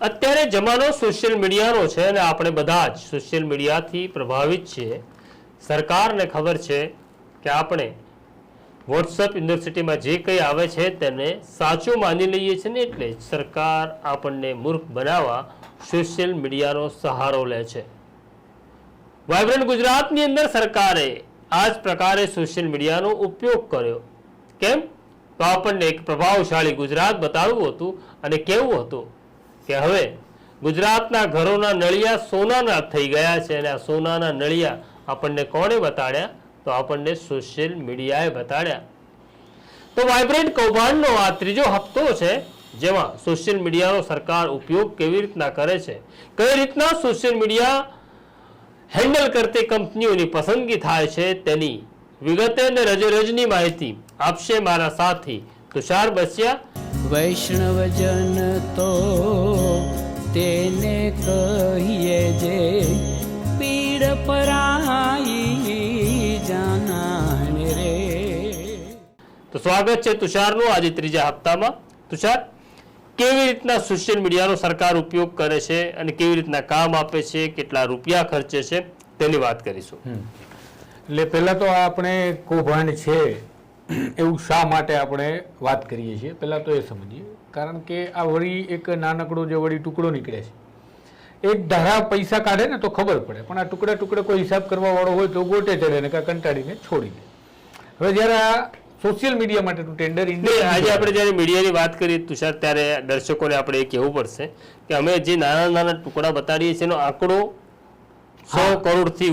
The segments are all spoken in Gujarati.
અત્યારે જમાનો સોશિયલ મીડિયાનો છે અને આપણે બધા જ સોશિયલ મીડિયાથી પ્રભાવિત છીએ. સરકારને ખબર છે કે આપણે વોટ્સઅપ યુનિવર્સિટીમાં જે કંઈ આવે છે તેને સાચું માની લઈએ છીએ ને એટલે સરકાર આપણને મૂર્ખ બનાવવા સોશિયલ મીડિયાનો સહારો લે છે. વાયબ્રન્ટ ગુજરાતની અંદર સરકારે આ જ પ્રકારે સોશિયલ મીડિયાનો ઉપયોગ કર્યો. કેમ? તો આપણને એક પ્રભાવશાળી ગુજરાત બતાવવું હતું અને કેવું હતું કે હવે ગુજરાતના ઘરોના નળિયા સોનાના થઈ ગયા છે અને આ સોનાના નળિયા આપણને કોણે બતાડ્યા? તો આપણને સોશિયલ મીડિયાએ બતાડ્યા. તો વાઇબ્રન્ટ કૌભાંડનો આ ત્રીજો હપ્તો છે, જેમાં સોશિયલ મીડિયાનો સરકાર ઉપયોગ કેવી રીતના કરે છે? કઈ રીતના સોશિયલ મીડિયા હેન્ડલ કરતી કંપનીઓની પસંદગી થાય છે તેની વિગતે અને રજની માહિતી આપશે મારા સાથી તુષાર બસિયા વૈષ્ણવજન તો તેને કહીએ જે પીડ પરાઈ જાનાને રે. તો સ્વાગત છે તુષારનું આજે ત્રીજા હપ્તામાં. તુષાર કેવી રીતના સોશિયલ મીડિયાનો સરકાર ઉપયોગ કરે છે અને કેવી રીતના કામ આપે છે કેટલા રૂપિયા ખર્ચે છે તેની વાત કરીશું. એટલે પહેલાં તો આપણે કૌભાંડ છે એવું શા માટે આપણે વાત કરીએ છીએ? પહેલાં તો એ સમજીએ. કારણ કે આ વળી એક નાનકડો જે વળી ટુકડો નીકળે છે. એક ધારા પૈસા કાઢે ને તો ખબર પડે. પણ આ ટુકડા ટુકડે કોઈ હિસાબ કરવા વાળો હોય તો ગોટે ચડે ને કાં કંટાળીને છોડી દે. હવે જ્યારે આ સોશિયલ મીડિયા માટેનું ટેન્ડર ઇન્ડિયા આજે આપણે જ્યારે મીડિયાની વાત કરીએ તુષાર ત્યારે દર્શકોને આપણે એ કહેવું પડશે કે અમે જે નાના નાના ટુકડા બતાડીએ છીએ એનો આંકડો સો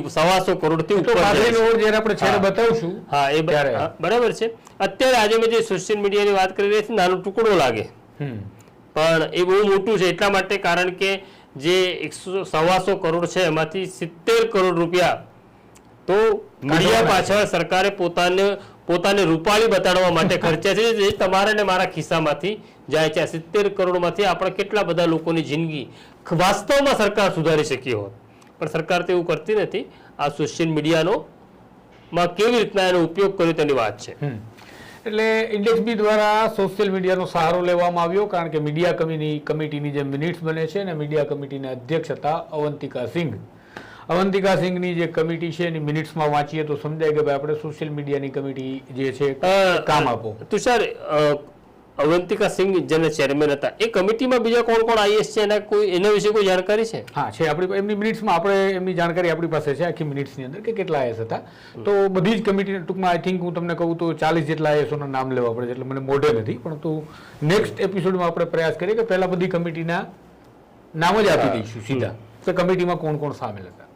સવાસો કરોડથી ઉપર જાય પાઘડીનો છે. ઓળ જ્યારે આપણે છેડે બતાવશું હા એ બ- ત્યારે. હા, બરાબર છે. અત્યારે આજે મેં જે સોશિયલ મીડિયાની વાત કરી રહી છે નાનો ટુકડો લાગે. પણ એ બહુ મોટું છે એટલા માટે કારણ કે જે એકસો સવાસો કરોડ છે એમાંથી સિત્તેર કરોડ રૂપિયા તો મીડિયા પાછળ સરકારે પોતાને પોતાને રૂપાળી બતાડવા માટે ખર્ચ્યા છે જે તમારા ને મારા ખિસ્સામાંથી જાય છે. સિત્તેર કરોડમાંથી આપણે કેટલા બધા લોકોની જિંદગી વાસ્તવમાં સરકાર સુધારી શકી હોત? પણ સરકાર તો એવું કરતી નથી. આ સોશિયલ મીડિયાનો માં કેવી રીતના એનો ઉપયોગ કર્યો તેની વાત છે. એટલે ઇન્ડેક્સ બી દ્વારા સોશિયલ મીડિયાનો સહારો લેવામાં આવ્યો કારણ કે મીડિયા કમિટી કમિટીની જે મિનિટ્સ બને છે ને મીડિયા કમિટીના અધ્યક્ષ હતા અવંતિકા સિંઘ. અવંતિકા સિંઘની જે કમિટી છે એની મિનિટ્સમાં વાંચીએ તો સમજાય કે ભાઈ આપણે સોશિયલ મીડિયાની કમિટી જે છે કામ આપો. તુષાર અવંતિકા સિંહ જેને ચેરમેન હતા. એ કમિટીમાં બીજા કોણ કોણ આઈએસ છે એના કોઈ એના વિશે કોઈ જાણકારી છે? હા છે આપણી એમની મિનિટ્સમાં આપણે એમની જાણકારી આપણી પાસે છે આખી મિનિટ્સની અંદર કે કેટલા આઈએસ હતા. તો બધી જ કમિટી ટૂંકમાં આઈ થિંક હું તમને કહું તો ચાલીસ જેટલા આઈએસઓના નામ લેવા પડે એટલે મને મોઢે નથી. પરંતુ નેક્સ્ટ એપિસોડમાં આપણે પ્રયાસ કરીએ કે પહેલાં બધી કમિટીના નામ જ આપી દઈશું સીધા. તો કમિટીમાં કોણ કોણ સામેલ હતા.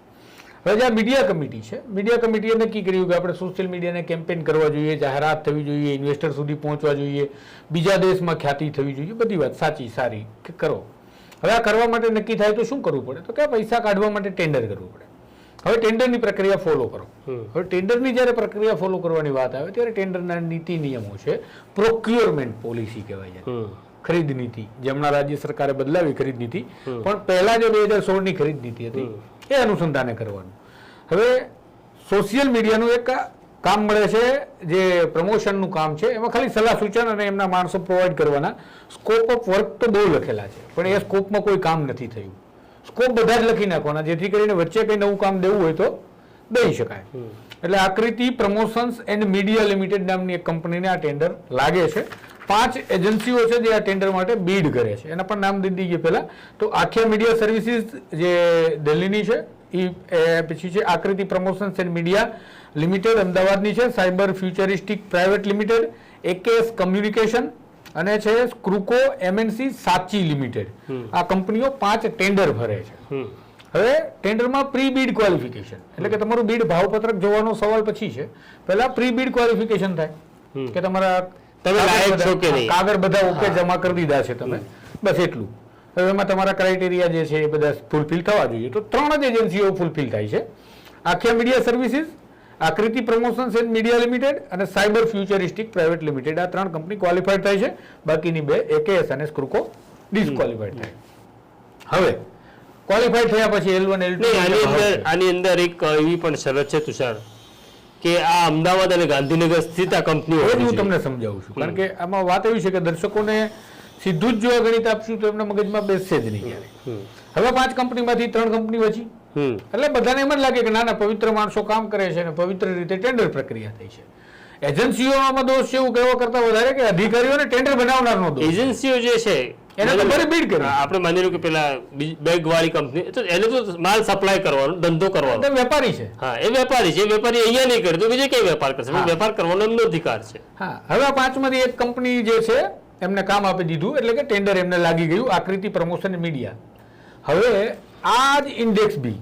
હવે જે આ મીડિયા કમિટી છે મીડિયા કમિટીએ નક્કી કર્યું કે આપણે સોશિયલ મીડિયાને કેમ્પેન કરવા જોઈએ જાહેરાત થવી જોઈએ ઇન્વેસ્ટર સુધી પહોંચવા જોઈએ બીજા દેશમાં ખ્યાતિ થવી જોઈએ બધી વાત સાચી સારી કે કરો. હવે આ કરવા માટે નક્કી થાય તો શું કરવું પડે? તો કે પૈસા કાઢવા માટે ટેન્ડર કરવું પડે. હવે ટેન્ડરની પ્રક્રિયા ફોલો કરો. હવે ટેન્ડરની જ્યારે પ્રક્રિયા ફોલો કરવાની વાત આવે ત્યારે ટેન્ડરના નીતિ નિયમો છે પ્રોક્યુરમેન્ટ પોલિસી કહેવાય છે. ખરીદ નીતિ. જે હમણાં રાજ્ય સરકારે બદલાવી ખરીદ નીતિ. પણ પહેલા જે બે હજાર સોળની ખરીદ નીતિ હતી એ અનુસંધાને કરવાનું. હવે સોશિયલ મીડિયાનું એક કામ મળે છે જે પ્રમોશનનું કામ છે એમાં ખાલી સલાહ સૂચન અને એમના માણસો પ્રોવાઈડ કરવાના. સ્કોપ ઓફ વર્ક તો બહુ લખેલા છે પણ એ સ્કોપમાં કોઈ કામ નથી થયું. સ્કોપ બધા જ લખી નાખવાના જેથી કરીને વચ્ચે કંઈ નવું કામ દેવું હોય તો દઈ શકાય. એટલે આકૃતિ પ્રમોશન્સ એન્ડ મીડિયા લિમિટેડ નામની એક કંપનીને આ ટેન્ડર લાગે છે. પાંચ એજન્સીઓ છે જે આ ટેન્ડર માટે બીડ કરે છે. એના પણ નામ દીધી દઈએ પહેલા. તો આખ્યા મીડિયા સર્વિસીસ જે દિલ્હીની છે એ પછી છે આકૃતિ પ્રમોશન્સ એન્ડ મીડિયા લિમિટેડ અમદાવાદની છે cyber futuristic private limited AKS communication અને છે સ્ક્રુકો એમએનસી સાચી લિમિટેડ આ કંપનીઓ પાંચ ટેન્ડર ભરે છે. હવે ટેન્ડરમાં પ્રી બીડ ક્વોલિફિકેશન એટલે કે તમારું બીડ ભાવપત્રક જોવાનો સવાલ પછી છે. પહેલા પ્રી બીડ ક્વોલિફિકેશન થાય કે તમારા તમે લાયક છો કે નહીં? કાગળ બધા ઓકે જમા કરી દીધા છે તમે. બસ એટલું. હવે એમાં તમારા ક્રાઇટેરિયા જે છે એ બધા ફૂલફિલ થવા જોઈએ. તો ત્રણ જ એજન્સીઓ ફૂલફિલ થાય છે. Aakhya media services Aakruti promotions and media limited અને સાયબર ફ્યુચરિસ્ટિક પ્રાઇવેટ લિમિટેડ આ ત્રણ કંપની ક્વોલિફાઈડ થાય છે. બાકીની બે એકેએસ અને સ્ક્રુકો ડિસ્ક્વોલિફાઈડ થાય. હવે ક્વોલિફાઈડ થયા પછી એલ વન એલ ટુ આની અંદર એક એવી પણ શરત છે તુષાર. કે આ અમદાવાદ અને ગાંધીનગર સ્થિત આ કંપનીઓ હું તમને સમજાવું છું. કારણ કે આમાં વાત એવી છે કે દર્શકોને સીધું જ જો ગણિત આપશું તો એમના મગજમાં બેસશે જ નહીં ક્યારે હવે પાંચ કંપનીમાંથી ત્રણ કંપની વચી એટલે બધાને એમ જ લાગે કે ના ના પવિત્ર માણસો કામ કરે છે અને પવિત્ર રીતે ટેન્ડર પ્રક્રિયા થઈ છે. એજન્સીઓમાં દોષ છે એવું કહેવા કરતા વધારે કે અધિકારીઓને ટેન્ડર બનાવનારનો દોષ. એજન્સીઓ જે છે એને તો ફરી બીડ કરી આપણે માની લો કે પેલા બેગ વાળી કંપની તો એને તો માલ સપ્લાય કરવાનો ધંધો કરવાનો. વેપારી છે. હા એ વેપારી છે. વેપારી અહીંયા નહીં કરે. તો બીજે કઈ વેપાર કરશે. વેપાર કરવાનો એમનો અધિકાર છે. હા હવે પાંચમાંથી એક કંપની જે છે એમને કામ આપી દીધું એટલે કે ટેન્ડર એમને લાગી ગયું આકૃતિ પ્રમોશન મીડિયા હવે આ જ ઇન્ડેક્સ બી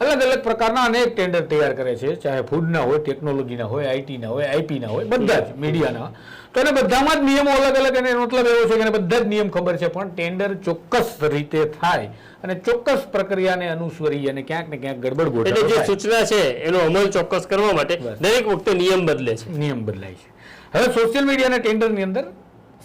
અલગ અલગ પ્રકારના અનેક ટેન્ડર તૈયાર કરે છે. ચાહે ફૂડના હોય ટેકનોલોજીના હોય આઈટીના હોય આઈપીના હોય બધા જ મીડિયાના તો એને બધામાં જ નિયમો અલગ અલગ અને એનો મતલબ એવો છે કે એને બધા જ નિયમ ખબર છે. પણ ટેન્ડર ચોક્કસ રીતે થાય અને ચોક્કસ પ્રક્રિયાને અનુસરી અને ક્યાંક ને ક્યાંક ગડબડ એટલે જે. સૂચના છે એનો અમલ ચોક્કસ કરવા માટે દરેક વખતે નિયમ બદલે છે. નિયમ બદલાય છે. હવે સોશિયલ મીડિયાના ટેન્ડરની અંદર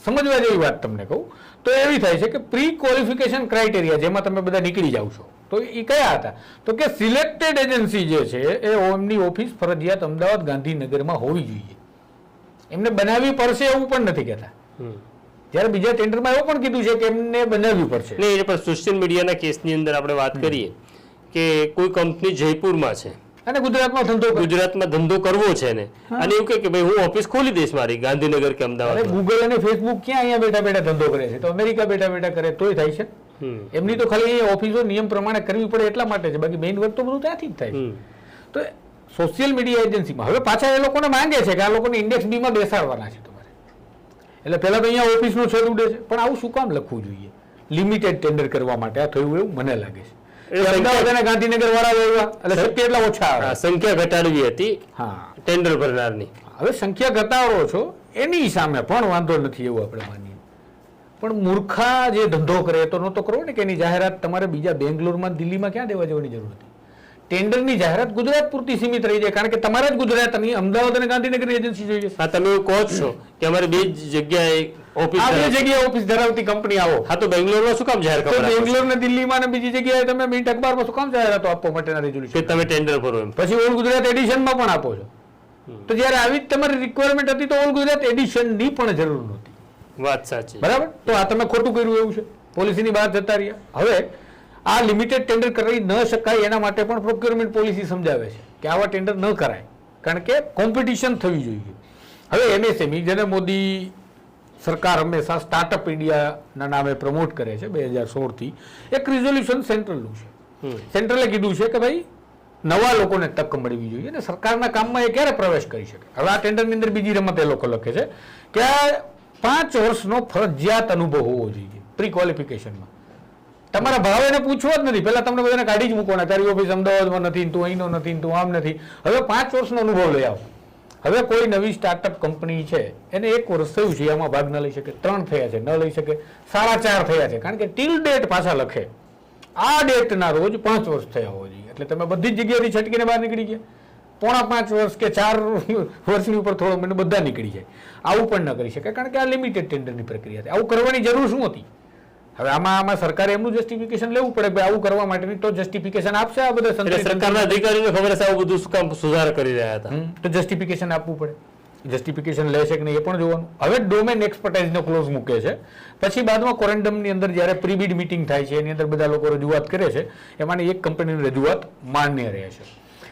સમજવા જેવી વાત તમને કહું તો એવી થાય છે કે પ્રી ક્વોલિફિકેશન ક્રાઇટેરિયા જેમાં તમે બધા નીકળી જાવ છો. તો એ કયા હતા? તો કે સિલેક્ટેડ એજન્સી જે છે એ એમની ઓફિસ ફરજિયાત અમદાવાદ ગાંધીનગરમાં હોવી જોઈએ. એમને બનાવવી પડશે એવું પણ નથી કહેતા. જ્યારે બીજા ટેન્ડરમાં એવું પણ કીધું છે કે એમને બનાવવી પડશે. એટલે એ પણ સોશિયલ મીડિયાના કેસની અંદર આપણે વાત કરીએ કે કોઈ કંપની જયપુરમાં છે. અને ગુજરાતમાં ધંધો ગુજરાતમાં ધંધો કરવો છે ને અને એવું કે ભાઈ હું ઓફિસ ખોલી દઈશ મારી ગાંધીનગર કે અમદાવાદ ગૂગલ અને ફેસબુક ક્યાં અહીંયા બેઠા બેઠા ધંધો કરે છે? તો અમેરિકા બેઠા બેઠા કરે તોય થાય છે. એમની તો ખાલી ઓફિસો નિયમ પ્રમાણે કરવી પડે એટલા માટે છે. બાકી મેઇન વર્ક તો બધું ત્યાંથી જ થાય તો સોશિયલ મીડિયા એજન્સીમાં હવે પાછા એ લોકોને માંગે છે કે આ લોકોને ઇન્ડેક્સ બીમાં બેસાડવાના છે તમારે. એટલે પહેલાં તો અહીંયા ઓફિસનો છેદ ઉડે છે. પણ આવું શું કામ લખવું જોઈએ? લિમિટેડ ટેન્ડર કરવા માટે આ થયું એવું મને લાગે છે. અમદાવાદ અને ગાંધીનગર વાળા એવા એટલે એટલા ઓછા સંખ્યા ઘટાડવી હતી. હા. ટેન્ડર ભરનારની. હવે સંખ્યા ઘટાડો છો એની સામે પણ વાંધો નથી એવું આપણે માનીએ પણ મૂર્ખા જે ધંધો કરે તો નહોતો કરવો ને કે એની જાહેરાત તમારે બીજા બેંગ્લોરમાં દિલ્હીમાં ક્યાં દેવા જવાની જરૂર હતી? ટેન્ડરની જાહેરાત ગુજરાત પૂરતી સીમિત રહી જાય કારણ કે તમારે જ ગુજરાતની અમદાવાદ અને ગાંધીનગર એજન્સી જોઈએ હા તમે કહો છો કે અમારે બે જગ્યાએ ઓફિસ આ બે જગ્યાએ ઓફિસ ધરાવતી કંપની આવો. હા તો બેંગ્લોરમાં શું કામ જાહેર કરો બેંગ્લોર ને દિલ્હીમાં ને બીજી જગ્યાએ તમે મિન્ટ અખબારમાં શું કામ જાહેરાતો આપવા માટેના કે રેઝોલ્યુશન તમે ટેન્ડર ભરો એમ. પછી ઓલ ગુજરાત એડિશનમાં પણ આપો છો. તો જ્યારે આવી જ તમારી રિક્વાયરમેન્ટ હતી તો ઓલ ગુજરાત એડિશનની પણ જરૂર નહોતી. વાત સાચી. બરાબર? તો આ તમે ખોટું કર્યું એવું છે. પોલિસીની બહાર જતા રહ્યા. હવે આ લિમિટેડ ટેન્ડર કરી ન શકાય એના માટે પણ પ્રોક્યુરમેન્ટ પોલિસી સમજાવે છે કે આવા ટેન્ડર ન કરાય. કારણ કે કોમ્પિટિશન થવી જોઈએ. હવે એમએસએમઈ જેને મોદી સરકાર હંમેશા સ્ટાર્ટઅપ ઇન્ડિયાના નામે પ્રમોટ કરે છે બે હજાર સોળથી એક રિઝોલ્યુશન સેન્ટ્રલનું છે. સેન્ટ્રલે કીધું છે કે ભાઈ નવા લોકોને તક મળવી જોઈએ અને સરકારના કામમાં એ ક્યારે પ્રવેશ કરી શકે? હવે આ ટેન્ડરની અંદર બીજી રમત એ લોકો લખે છે કે આ પાંચ વર્ષનો ફરજિયાત અનુભવ હોવો જોઈએ પ્રી ક્વોલિફિકેશનમાં તમારા ભાવેને પૂછવો જ નથી. પહેલા તમને બધાને કાઢી જ મૂકવાના. તારી ઓફિસ અમદાવાદમાં નથી, તું અહીંનો નથી, તું આમ નથી. હવે પાંચ વર્ષનો અનુભવ લઈ આવો. હવે કોઈ નવી સ્ટાર્ટઅપ કંપની છે, એને એક વર્ષ થયું છે, આમાં ભાગ ન લઈ શકે. ત્રણ થયા છે, ન લઈ શકે. સાડા ચાર થયા છે. કારણ કે ટીલ ડેટ પાછા લખે. આ ડેટના રોજ પાંચ વર્ષ થયા હોવા જોઈએ. એટલે તમે બધી જ જગ્યાએથી છટકીને બહાર નીકળી ગયા. પોણા પાંચ વર્ષ કે ચાર વર્ષની ઉપર થોડો મને બધા નીકળી જાય. આવું પણ ન કરી શકે કારણ કે આ લિમિટેડ ટેન્ડરની પ્રક્રિયા છે. આવું કરવાની જરૂર શું હતી? હવે આમાં આમાં સરકારે એમનું જસ્ટિફિકેશન લેવું પડે ભાઈ આવું કરવા માટેની તો જસ્ટિફિકેશન આપશે આ બધા સરકારના અધિકારીઓને ખબર છે આવું બધું શું કામ સુધાર કરી રહ્યા હતા. તો જસ્ટિફિકેશન આપવું પડે. જસ્ટિફિકેશન લેશે કે નહીં એ પણ જોવાનું. હવે ડોમેન એક્સપર્ટાઇઝનો ક્લોઝ મૂકે છે. પછી બાદમાં કોરેન્ડમની અંદર જ્યારે પ્રીબીડ મિટિંગ થાય છે એની અંદર બધા લોકો રજૂઆત કરે છે એમાંની એક કંપનીની રજૂઆત માન્ય રહે છે.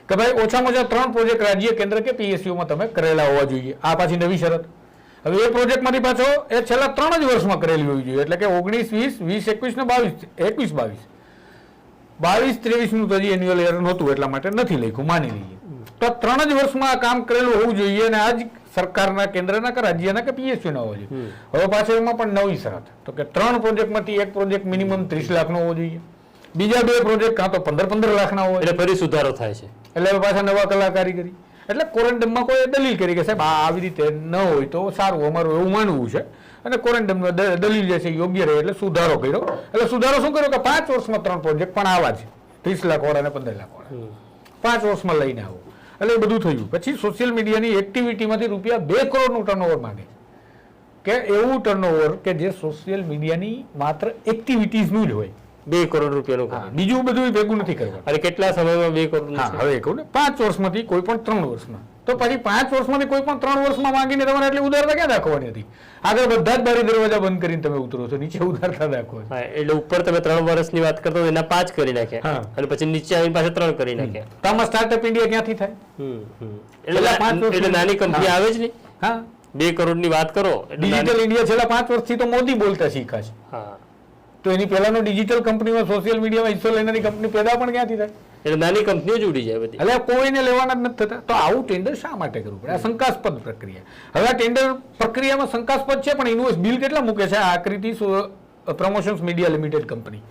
કે ભાઈ ઓછામાં ઓછા ત્રણ પ્રોજેક્ટ રાજ્ય કેન્દ્ર કે પીએસયુમાં તમે કરેલા હોવા જોઈએ. આ પાછી નવી શરત. હવે એ પ્રોજેક્ટમાંથી પાછો એ છેલ્લા ત્રણ જ વર્ષમાં કરેલી હોવી જોઈએ. એટલે કે ઓગણીસ વીસ વીસ એકવીસ ને બાવીસ એકવીસ બાવીસ. બાવીસ ત્રેવીસનું તો હજી એન્યુઅલ એર નહોતું એટલા માટે નથી લખ્યું માની લઈએ. તો ત્રણ જ વર્ષમાં આ કામ કરેલું હોવું જોઈએ અને આ જ સરકારના કેન્દ્રના કે રાજ્યના કે પીએસયુ ના હોવો જોઈએ. હવે પાછળ એમાં પણ નવી શરત. તો કે ત્રણ પ્રોજેક્ટમાંથી એક પ્રોજેક્ટ મિનિમમ ત્રીસ લાખનો હોવો જોઈએ. બીજા બે પ્રોજેક્ટ કાં તો પંદર પંદર લાખના હોય. એટલે ફરી સુધારો થાય છે. એટલે પાછા નવા કલાકારી કરી. એટલે કોરન્ટમમાં કોઈ દલીલ કરી કે સાહેબ આ આવી રીતે ન હોય તો સારું અમારું એવું માનવું છે. અને કોરેન્ડમનો દલીલ જે છે યોગ્ય રહે એટલે સુધારો કર્યો. એટલે સુધારો શું કર્યો કે પાંચ વર્ષમાં ત્રણ પ્રોજેક્ટ પણ આવા છે. ત્રીસ લાખ વાળા અને પંદર લાખ વાળા. પાંચ વર્ષમાં લઈને આવો. એટલે એ બધું થયું. પછી સોશિયલ મીડિયાની એક્ટિવિટીમાંથી રૂપિયા બે કરોડનું ટર્નઓવર માંગે કે એવું ટર્નઓવર કે જે સોશિયલ મીડિયાની માત્ર એક્ટિવિટીઝનું જ હોય. બે કરોડ રૂપિયાનું કામ. બીજું બધું ભેગું નથી કરવાનું. અને કેટલા સમયમાં બે કરોડ હા હવે કહું ને પાંચ વર્ષમાંથી કોઈ પણ ત્રણ વર્ષમાં. તો પછી પાંચ વર્ષમાંથી કોઈ પણ ત્રણ વર્ષમાં માંગીને તમારે એટલે ઉધારતા ક્યાં દાખવવાની હતી? આગળ બધા જ બારી દરવાજા બંધ કરીને તમે ઉતરો છો નીચે ઉધારતા દાખવો એટલે ઉપર તમે ત્રણ વર્ષની વાત કરતો એના પાંચ કરી નાખ્યા. અને પછી નીચે આવીને પાછા ત્રણ કરી નાખ્યા. તો આમાં સ્ટાર્ટઅપ ઇન્ડિયા ક્યાંથી થાય? એટલે નાની કંપની. આવે જ નહીં. હા. બે કરોડની વાત કરો ડિજિટલ ઇન્ડિયા છેલ્લા પાંચ વર્ષથી તો મોદી બોલતા શીખા છે. હા. તો એની પહેલાનો ડિજિટલ કંપનીમાં સોશિયલ મીડિયામાં હિસ્સો લેનારી કંપની પેદા પણ ક્યાંથી થાય? એટલે નાની કંપનીઓ જ ઉડી જાય બધી. એટલે કોઈને લેવાના જ નથી થતા. તો આવું ટેન્ડર શા માટે કરવું પડે? આ શંકાસ્પદ પ્રક્રિયા. હવે આ ટેન્ડર પ્રક્રિયામાં શંકાસ્પદ છે પણ ઇન્વોઇસ બિલ કેટલા મૂકે છે? આ આકૃતિ પ્રમોશન્સ મીડિયા લિમિટેડ કંપની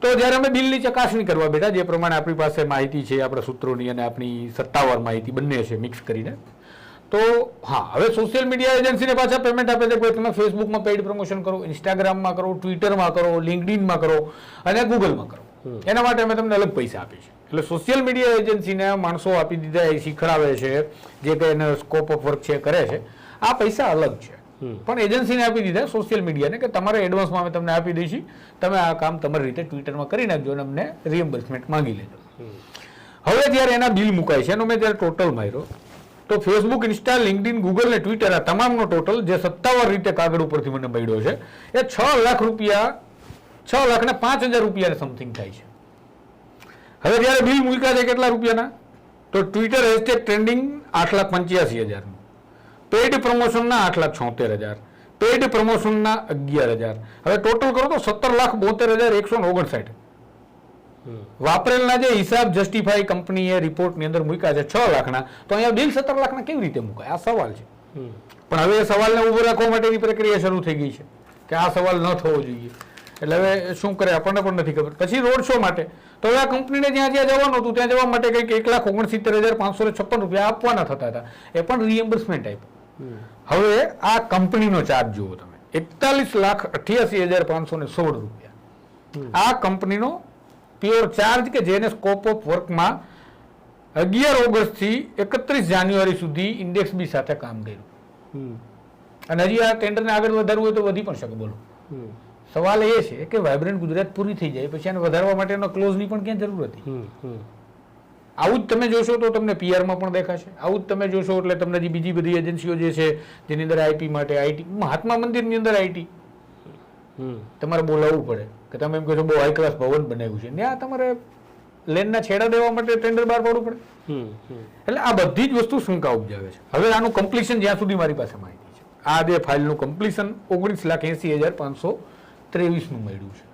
તો જ્યારે અમે બિલની ચકાસણી કરવા બેઠા જે પ્રમાણે આપણી પાસે માહિતી છે આપણા સૂત્રોની અને આપણી સત્તાવાર માહિતી બંને છે મિક્સ કરીને તો હા હવે સોશિયલ મીડિયા એજન્સીને પાછા પેમેન્ટ આપે છે. કોઈ તમે ફેસબુકમાં પેઇડ પ્રમોશન કરો ઇન્સ્ટાગ્રામમાં કરો ટ્વિટરમાં કરો લિંકડિનમાં કરો અને ગૂગલમાં કરો. એના માટે અમે તમને અલગ પૈસા આપીએ છીએ. એટલે સોશિયલ મીડિયા એજન્સીને માણસો આપી દીધા એ શીખડાવે છે જે કંઈ એને સ્કોપ ઓફ વર્ક છે કરે છે. આ પૈસા અલગ છે. પણ એજન્સીને આપી દીધા સોશિયલ મીડિયાને કે તમારે એડવાન્સમાં અમે તમને આપી દઈશું. તમે આ કામ તમારી રીતે ટ્વિટરમાં કરી નાખજો અને અમને રિએમ્બર્સમેન્ટ માંગી લેજો. હવે જ્યારે એના બિલ મુકાય છે એનો મેં જ્યારે ટોટલ માર્યો. તો ફેસબુક ઇન્સ્ટા લિંકડિન ગૂગલ ને ટ્વિટર આ તમામનો ટોટલ જે સત્તાવાર રીતે કાગળ ઉપરથી મને મળ્યો છે, એ છ લાખ રૂપિયા, છ લાખ ને પાંચ હજાર રૂપિયા સમથિંગ થાય છે. હવે જ્યારે બિલ મૂક્યા છે કેટલા રૂપિયાના? તો ટ્વિટર હેશટેગ ટ્રેન્ડિંગ આઠ લાખ પંચ્યાસી હજારનું. પેઇડ પ્રમોશનના આઠ લાખ છોતેર હજાર. પેઇડ પ્રમોશનના અગિયાર હજાર. હવે ટોટલ કરો તો સત્તર લાખ બોતેર હજાર એકસો ઓગણસાઠ. વાપરેલના જે હિસાબ જસ્ટિફાઈ કંપનીએ રિપોર્ટની અંદર મૂક્યા છે છ લાખના તો અહીંયા બિલ સત્તર લાખના કેવી રીતે મુકાય? આ સવાલ છે. પણ હવે સવાલને ઊભો રાખવા માટેની પ્રક્રિયા શરૂ થઈ ગઈ છે કે આ સવાલ ન થવો જોઈએ. એટલે હવે શું કરે આપણને પણ નથી ખબર. પછી રોડ શો માટે. તો હવે આ કંપનીને જ્યાં જ્યાં જવાનું હતું ત્યાં જવા માટે કંઈક એક લાખ ઓગણસિત્તેર હજાર પાંચસો છપ્પન રૂપિયા આપવાના થતા હતા. એ પણ રિએમ્બર્સમેન્ટ આપ્યું. હવે આ કંપનીનો ચાર્જ જુઓ તમે. એકતાલીસ લાખ અઠ્યાસી હજાર પાંચસો ને સોળ રૂપિયા. આ કંપનીનો પ્યોર ચાર્જ કે જેને સ્કોપ ઓફ વર્કમાં અગિયાર ઓગસ્ટથી એકત્રીસ જાન્યુઆરી સુધી ઇન્ડેક્સ બી સાથે કામ કર્યું. અને હજી આ ટેન્ડરને આગળ વધારવું હોય તો વધી પણ શકે બોલો. સવાલ એ છે કે વાઇબ્રન્ટ ગુજરાત પૂરી થઈ જાય પછી આને વધારવા માટેનો ક્લોઝની પણ ક્યાં જરૂર હતી આવું જ તમે જોશો તો તમને પીઆરમાં પણ દેખાશે. આવું જ તમે જોશો એટલે તમને જે બીજી બધી એજન્સીઓ જે છે જેની અંદર આઈપી માટે આઈટી મહાત્મા મંદિરની અંદર આઈટી તમારે બોલાવવું પડે. કે તમે એમ કહો છો બહુ હાઈ ક્લાસ ભવન બનાવ્યું છે. ત્યાં તમારે લેનના છેડા દેવા માટે ટેન્ડર બહાર પાડવું પડે. એટલે આ બધી જ વસ્તુ શંકા ઉપજાવે છે. હવે આનું કમ્પ્લીશન જ્યાં સુધી મારી પાસે માહિતી છે. આ જે ફાઇલનું કમ્પ્લીશન ઓગણીસ લાખ એસી હજાર પાંચસો ત્રેવીસનું મળ્યું છે.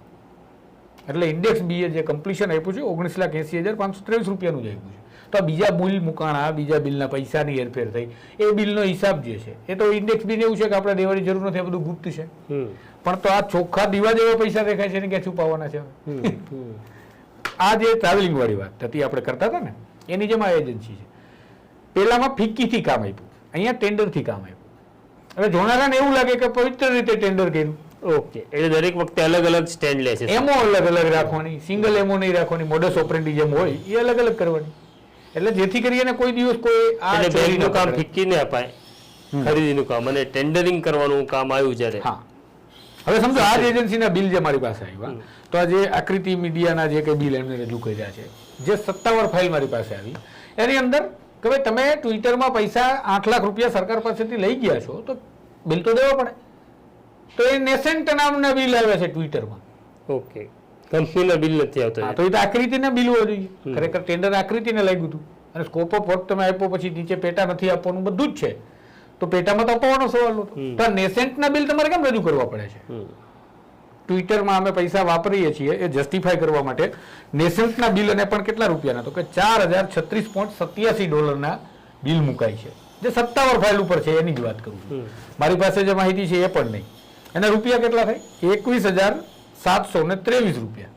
એટલે ઇન્ડેક્સ બીએ જે કમ્પ્લીશન આપ્યું છે ઓગણીસ લાખ એસી હજાર પાંચસો ત્રેવીસ રૂપિયાનું જ આપ્યું છે. તો આ બીજા બિલ મુકાણા બીજા બિલના પૈસાની હેરફેર થઈ. એ બિલનો હિસાબ જે છે એ તો ઇન્ડેક્સ બિલ એવું છે કે આપણે દેવાની જરૂર નથી આ બધું ગુપ્ત છે. પણ તો આ ચોખ્ખા દીવા જેવા પૈસા દેખાય છે ને ક્યાં છુપાવવાના છે આ જે ટ્રાવેલિંગ વાળી વાત હતી આપણે કરતા હતા ને એની જેમ આ એજન્સી છે. પેલામાં ફિક્કીથી કામ આપ્યું. અહીંયા ટેન્ડરથી કામ આપ્યું. હવે જોનારાને એવું લાગે કે પવિત્ર રીતે ટેન્ડર કર્યું. ઓકે એટલે દરેક વખતે અલગ અલગ સ્ટેન્ડ લે છે એમો અલગ અલગ રાખવાની સિંગલ એમો નહીં રાખવાની મોડસ ઓપરેન્ડી જેમ હોય એ અલગ અલગ કરવાની. એટલે જેથી કરીને કોઈ દિવસ કોઈ આ બેંકનું કામ ફીકીને અપાય. ખરીદીનું કામ અને ટેન્ડરિંગ કરવાનું કામ આવ્યું જ્યારે. હા. હવે સમજો આ જ એજન્સીના બિલ જે મારી પાસે આવ્યા તો આ જે આકૃતિ મીડિયાના જે કંઈ બિલ એમને રજૂ કર્યા છે જે સત્તાવાર ફાઇલ મારી પાસે આવી એની અંદર કે ભાઈ તમે ટ્વિટરમાં પૈસા આઠ લાખ રૂપિયા સરકાર પાસેથી લઈ ગયા છો તો બિલ તો દેવા પડે. તો એ નેસેન્ટ નામના બિલ આવ્યા છે ટ્વિટરમાં ઓકે. કંપનીના બિલ નથી આવતા તો એ તો આકૃતિના બિલ હોવા જોઈએ. ખરેખર ટેન્ડર આકૃતિને લાગ્યું હતું. અને સ્કોપ ઓફ વર્ક તમે આપ્યો પછી નીચે પેટા નથી આપવાનું બધું જ છે. તો પેટામાં તો અપાવવાનો સવાલ હતો. તો આ નેસેન્ટના બિલ તમારે કેમ રજૂ કરવા પડે છે. ટ્વિટરમાં અમે પૈસા વાપરીએ છીએ એ જસ્ટિફાય કરવા માટે. નેસેન્ટના બિલ અને પણ કેટલા રૂપિયાના? તો કે ચાર હજાર છત્રીસ પોઈન્ટ સત્યાસી ડોલરના બિલ મુકાય છે. જે સત્તાવાર ફાઇલ ઉપર છે એની જ વાત કરું છું. મારી પાસે જે માહિતી છે એ પણ નહીં. એના રૂપિયા કેટલા થાય? એકવીસ હજાર સાતસો ને ત્રેવીસ રૂપિયા.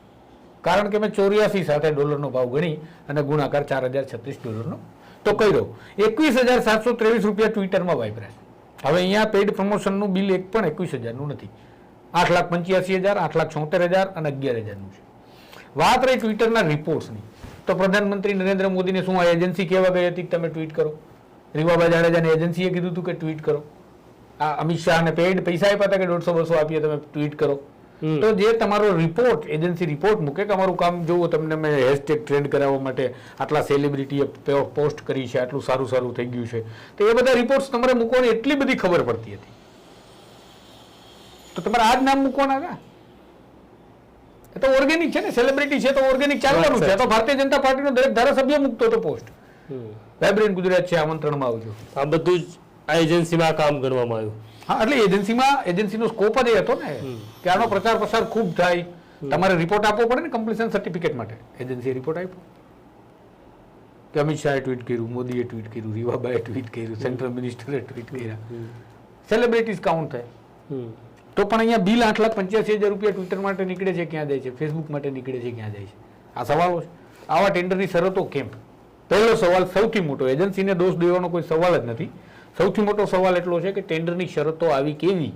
કારણ કે મેં ચોર્યાસી સાથે ડોલરનો ભાવ ગણી અને ગુણાકાર ચાર હજાર છત્રીસ ડોલરનો. તો કર્યો. એકવીસ હજાર સાતસો ત્રેવીસ રૂપિયા ટ્વિટરમાં વાપર્યા છે. હવે અહીંયા પેઇડ પ્રમોશનનું બિલ એક પણ એકવીસ હજારનું નથી. આઠ લાખ પંચ્યાસી હજાર, આઠ લાખ છોતેર હજાર અને અગિયાર હજારનું છે. વાત રહી ટ્વિટરના રિપોર્ટ્સની તો પ્રધાનમંત્રી નરેન્દ્ર મોદીને શું આ એજન્સી કહેવા ગઈ હતી તમે ટ્વીટ કરો? રીવાબા જાડેજાની એજન્સીએ કીધું હતું કે ટ્વીટ કરો. આ અમિત શાહને પેઇડ પૈસા આપ્યા હતા કે દોઢસો બસો આપીએ તમે ટ્વીટ કરો? તો જે તમારો રિપોર્ટ એજન્સી રિપોર્ટ મૂકે કે અમારું કામ જોવું તમને મેં હેશટેગ ટ્રેન્ડ કરાવવા માટે આટલા સેલિબ્રિટીએ પોસ્ટ કરી છે આટલું સારું સારું થઈ ગયું છે. તો એ બધા રિપોર્ટ્સ તમારે મૂકવાની એટલી બધી ખબર પડતી હતી. તો તમારે આ જ નામ મૂકવાના હતા એ તો ઓર્ગેનિક છે ને સેલિબ્રિટી છે તો ઓર્ગેનિક ચાલવાનું છે. તો ભારતીય જનતા પાર્ટીનો દરેક ધારાસભ્ય મૂકતો હતો પોસ્ટ વાઇબ્રન્ટ ગુજરાત છે આમંત્રણમાં આવજો. આ બધું જ આ એજન્સીમાં કામ કરવામાં આવ્યું. હા એટલે એજન્સીમાં એજન્સીનો સ્કોપ જ એ હતો ને કે આનો પ્રચાર પ્રસાર ખૂબ થાય. તમારે રિપોર્ટ આપવો પડે ને કમ્પ્લીશન સર્ટિફિકેટ માટે. એજન્સીએ રિપોર્ટ આપ્યો. કે અમિત શાહે ટ્વીટ કર્યું મોદીએ ટ્વીટ કર્યું રીવાબાએ ટ્વીટ કર્યું સેન્ટ્રલ મિનિસ્ટરે ટ્વીટ કર્યા. સેલિબ્રિટીઝ કાઉન્ટ થાય. તો પણ અહીંયા બિલ આઠ લાખ પંચ્યાસી હજાર રૂપિયા ટ્વિટર માટે નીકળે છે ક્યાં જાય છે? ફેસબુક માટે નીકળે છે ક્યાં જાય છે? આ સવાલો છે. આવા ટેન્ડરની શરતો કેમ? પહેલો સવાલ સૌથી મોટો. એજન્સીને દોષ દેવાનો કોઈ સવાલ જ નથી. સૌથી મોટો સવાલ એટલો છે કે ટેન્ડરની શરતો આવી કેવી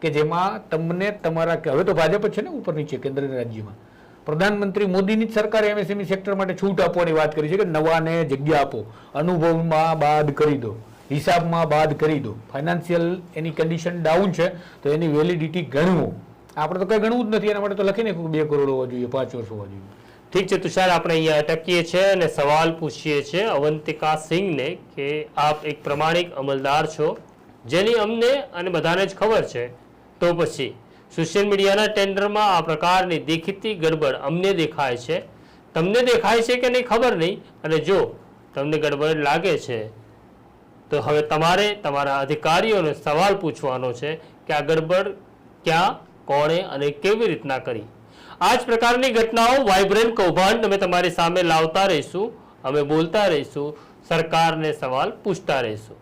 કે જેમાં તમને તમારા હવે તો ભાજપ જ છે ને ઉપર નીચે કેન્દ્ર રાજ્યમાં. પ્રધાનમંત્રી મોદીની જ સરકારે એમએસએમઈ સેક્ટર માટે છૂટ આપવાની વાત કરી છે કે નવાને જગ્યા આપો, અનુભવમાં બાદ કરી દો, હિસાબમાં બાદ કરી દો. ફાઇનાન્શિયલ એની કન્ડિશન ડાઉન છે, તો એની વેલિડિટી ગણવો. આપણે તો કંઈ ગણવું જ નથી, એના માટે તો લખીને બે કરોડ હોવા જોઈએ, પાંચ વર્ષ હોવા જોઈએ. ઠીક છે તુષાર આપણે અહીંયા અટકીએ છીએ અને સવાલ પૂછીએ છીએ અવંતિકા સિંહને કે આપ એક પ્રમાણિક અમલદાર છો, જેની અમને અને બધાને જ ખબર છે. તો પછી, સોશિયલ મીડિયાના ટેન્ડરમાં આ પ્રકારની દેખીતી ગડબડ અમને દેખાય છે. તમને દેખાય છે કે નહીં ખબર નહીં? અને જો તમને ગડબડ લાગે છે, તો હવે તમારે તમારા અધિકારીઓને સવાલ પૂછવાનો છે કે આ ગડબડ ક્યાં, કોણે અને કેવી રીતના કરી? આ જ પ્રકારની ઘટનાઓ વાઇબ્રન્ટ કૌભાંડ અમે તમારી સામે લાવતા રહીશું, અમે બોલતા રહીશું, સરકારને સવાલ પૂછતા રહીશું.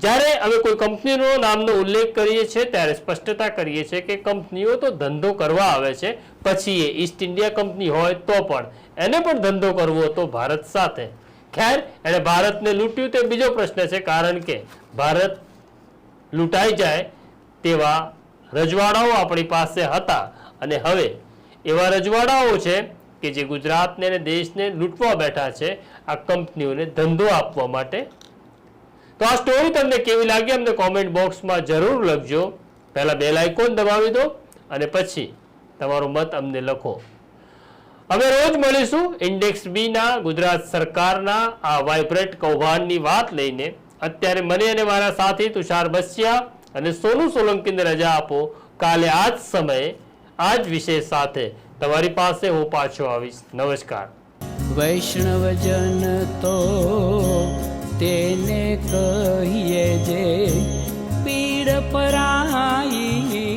જ્યારે અમે કોઈ કંપનીનો નામનો ઉલ્લેખ કરીએ છીએ, ત્યારે સ્પષ્ટતા કરીએ છીએ કે કંપનીઓ તો ધંધો કરવા આવે છે, પછી એ ઈસ્ટ ઇન્ડિયા કંપની હોય તો પણ. એને પણ ધંધો કરવો હતો ભારત સાથે. ખેર, એણે ભારતને લૂંટ્યું તે બીજો પ્રશ્ન છે, કારણ કે ભારત લૂંટાઈ જાય તેવા રજવાડાઓ આપણી પાસે હતા. અને હવે એવા રજવાડાઓ છે કે જે ગુજરાતને અને દેશને લૂંટવા બેઠા છે આ કંપનીઓને ધંધો આપવા માટે. તો આ સ્ટોરી તમને કેવી લાગી અમને કોમેન્ટ બોક્સમાં જરૂર લખજો. પહેલાં બેલ આઇકોન દબાવી દો અને પછી તમારો મત અમને લખો. અમે રોજ મળીશું ઇન્ડેક્સ બીના ગુજરાત સરકારના આ વાઇબ્રન્ટ કૌભાંડની વાત લઈને. અત્યારે મને અને મારા સાથી તુષાર બસિયા અને સોનુ સોલંકીને રજા આપો. કાલે આ જ સમયે આ જ વિષય સાથે. તમારી પાસે હું પાછો આવીશ. નમસ્કાર. વૈષ્ણવજન તો તેને કહીએ જે પીડ પરાઈ